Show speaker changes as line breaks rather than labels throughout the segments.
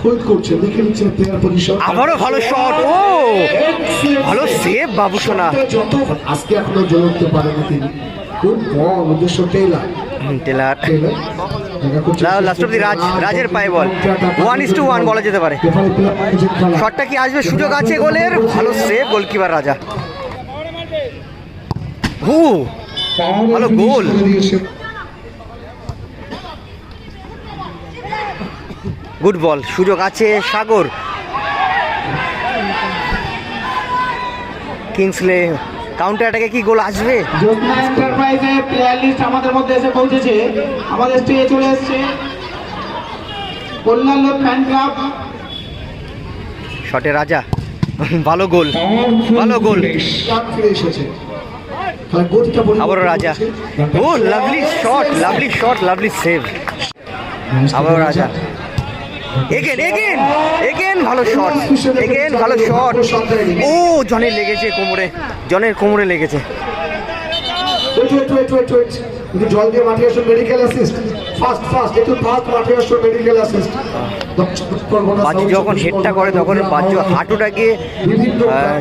খোঁজ করছেন দেখে নিচ্ছেন প্লেয়ার পজিশন
আবারও ভালো শট ও ভালো সেভ বাবু সোনা।
যত আজকে এখনও উঠতে পারেনি তিনি। খুব উদ্দেশ্য
টেলার
করছে।
লাস্ট অব্দি রাজ রাজের পায়ে বল। ওয়ান ইস টু ওয়ান বলা যেতে পারে। শটটা কি আসবে? সুযোগ আছে গোলের? ভালো সেভ গোলকিপার রাজা। হু ভালো গোল। গুড বল সুযোগ আছে সাগর। কিংসলে কাউন্টার অ্যাটাকে কি গোল আসবে?
প্লেয়ার লিস্ট আমাদের মধ্যে এসে পৌঁছেছে। আমাদের স্টেজে চলে এসেছে। কল্যাণ ফ্যান ক্লাব
শটে রাজা। ভালো গোল ভালো গোল। আবারও Raja. Oh lovely shot lovely shot lovely save আবারও রাজা। এগেন এগেন এগেন ভালো শট এগেন ভালো শট ও জনের লেগেছে কোমরে। জনের কোমরে লেগেছে।
জল দিয়ে মাঠে আসুন মেডিকেল অ্যাসিস্ট ফাস্ট ফাস্ট একটু ফাস্ট মাঠে আসুন মেডিকেল অ্যাসিস্ট
যখন হেডটা করে তখন বাজু হাঁটুটা গিয়ে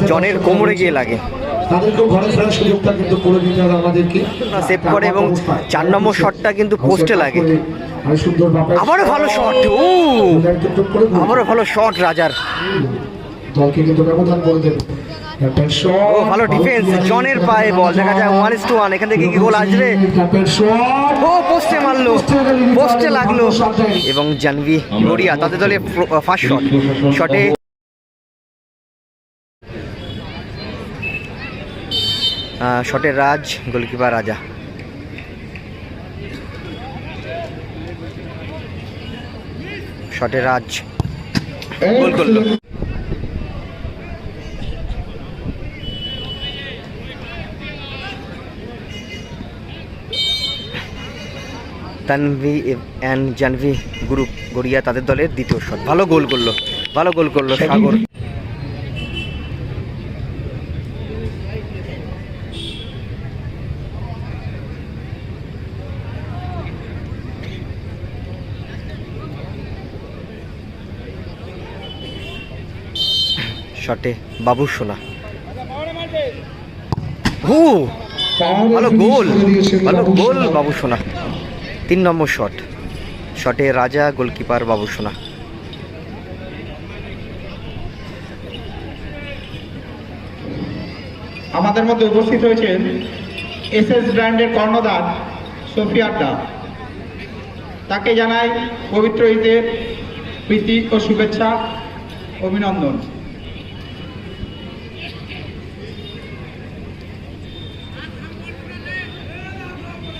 জনের কোমরে গিয়ে লাগে।
তাদেরকেও ঘরে ফেরার সুযোগটা কিন্তু করে দিতে হবে আমাদেরকে।
সেভ করে এবং চার নম্বর শটটা কিন্তু পোস্টে লাগে। আবারও ভালো শট ও! আবারও ভালো শট রাজার।
দলকে কিন্তু ব্যবধান করে দেবে।
ও ভালো ডিফেন্স জনের পায়ে বল দেখা যায় ওয়ান ইস টু ওয়ান এখান থেকে কি গোল আসবে? ও পোস্টে মারলো পোস্টে লাগল। এবং জানভি গড়িয়া তাদের দলে ফার্স্ট শট শটে শটে রাজ গোলকিপার রাজা। শটে রাজ। গোল করল। তানভি অ্যান্ড জানভি গ্রুপ গড়িয়া তাদের দলের দ্বিতীয় শট। ভালো গোল করল। ভালো গোল করল সাগর। শটে বাবু সোনা। ভালো গোল ভালো গোল বাবু সোনা। তিন নম্বর শট। শটে রাজা গোলকিপার বাবু সোনা।
আমাদের মধ্যে উপস্থিত হয়েছেন এস এস ব্র্যান্ডের কর্ণধার সফি আড্ডা। তাকে জানাই পবিত্র ঈদের প্রীতি ও শুভেচ্ছা, অভিনন্দন।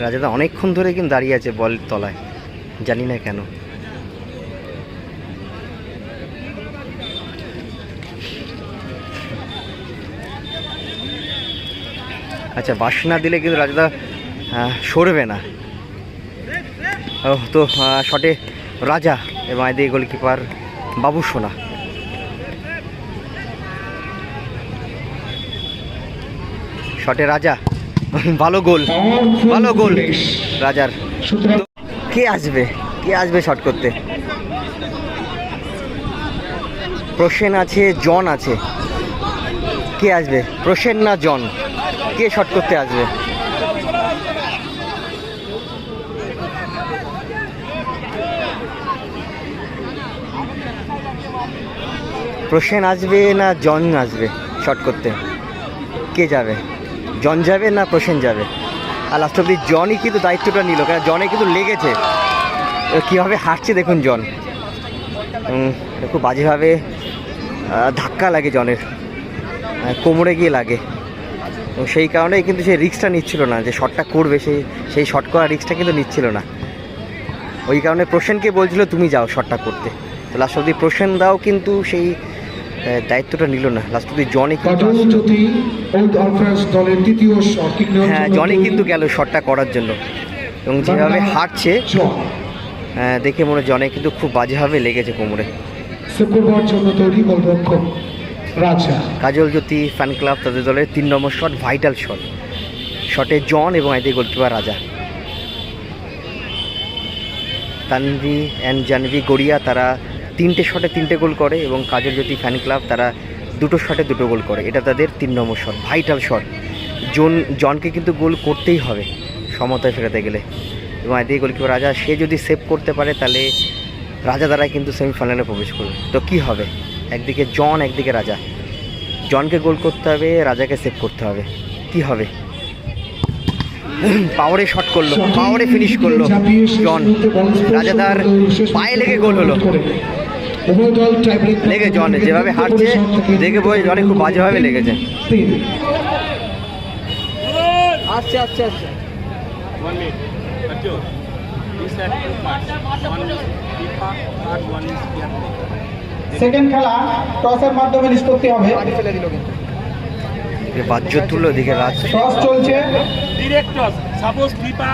রাজাদা অনেকক্ষণ ধরে কিন্তু দাঁড়িয়ে আছে বল তলায়। জানি না কেন। আচ্ছা বাস না দিলে কিন্তু রাজাদা সরবে না। ও তো শটে রাজা এবং এদিকে গোলকিপার বাবু সোনা। শটে রাজা। ভালো গোল ভালো গোল রাজার। কে আসবে? কে আসবে শট করতে? প্রসেন আছে জন আছে। কে আসবে? প্রসেন না জন? কে শট করতে আসবে? প্রসেন আসবে না জন আসবে শট করতে? কে যাবে? জন যাবে না প্রসেন যাবে? আর লাস্ট অব্দি জনই কিন্তু দায়িত্বটা নিল কারণ জনে কিন্তু লেগেছে। কীভাবে হাঁটছে দেখুন জন। খুব বাজেভাবে ধাক্কা লাগে জনের। কোমরে গিয়ে লাগে। এবং সেই কারণেই কিন্তু সেই রিক্সটা নিচ্ছিল না, যে শটটা করবে, সেই সেই শট করা রিক্সটা কিন্তু নিচ্ছিল না। ওই কারণে প্রসেনকে বলছিল, তুমি যাও শটটা করতে। তো লাস্ট অব্দি প্রসেন দাও কিন্তু সেই দায়িত্বটা নিল না। লাস্ট অব্দি
নেওয়ার
হ্যাঁ জনি কিন্তু গেল শটটা করার জন্য। এবং যেভাবে হাঁটছে
জন
দেখে মনে হয় জনে কিন্তু খুব বাজেভাবে লেগেছে কোমরে। কাজল জ্যোতি ফ্যান ক্লাব তাদের দলের তিন নম্বর শট ভাইটাল শট শটে জন এবং এদিকে গোলকিপার রাজা। তানভি অ্যান্ড জানভি গড়িয়া তারা তিনটে শটে তিনটে গোল করে এবং কাজল জ্যোতি ফ্যান ক্লাব তারা দুটো শটে দুটো গোল করে। এটা তাদের তিন নম্বর শট ভাইটাল শট জন, জনকে কিন্তু গোল করতেই হবে সমতায় ফেরাতে গেলে। এবং এদিকে গোলকিপার রাজা, সে যদি সেভ করতে পারে তাহলে রাজা দ্বারাই কিন্তু সেমিফাইনালে প্রবেশ করবে। তো কি হবে? একদিকে জন, একদিকে রাজা। জনকে গোল করতে হবে, রাজাকে সেভ করতে হবে। কি হবে? পাওয়ারে শট করল পাওয়ারে ফিনিশ করল জন। রাজাদার পায়ে লেগে গোল হলো।
উভয় দল টাই ব্রেক
লেগে জন যেভাবে হারছে দেখে বই জনে খুব বাজেভাবে লেগেছে আচ্ছা আচ্ছা আচ্ছা.
সেকেন্ড খেলা টসের মাধ্যমে নিষ্পত্তি হবে
বাহ্য দিকে রাজ
টস চলছে
suppose FIFA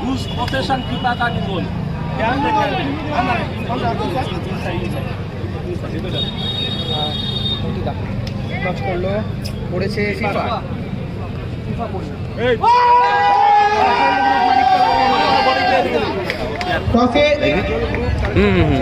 lose possession, FIFA card is on. Inside.
করল পড়েছে ফিফা
Hey!
টসে
হুম হুম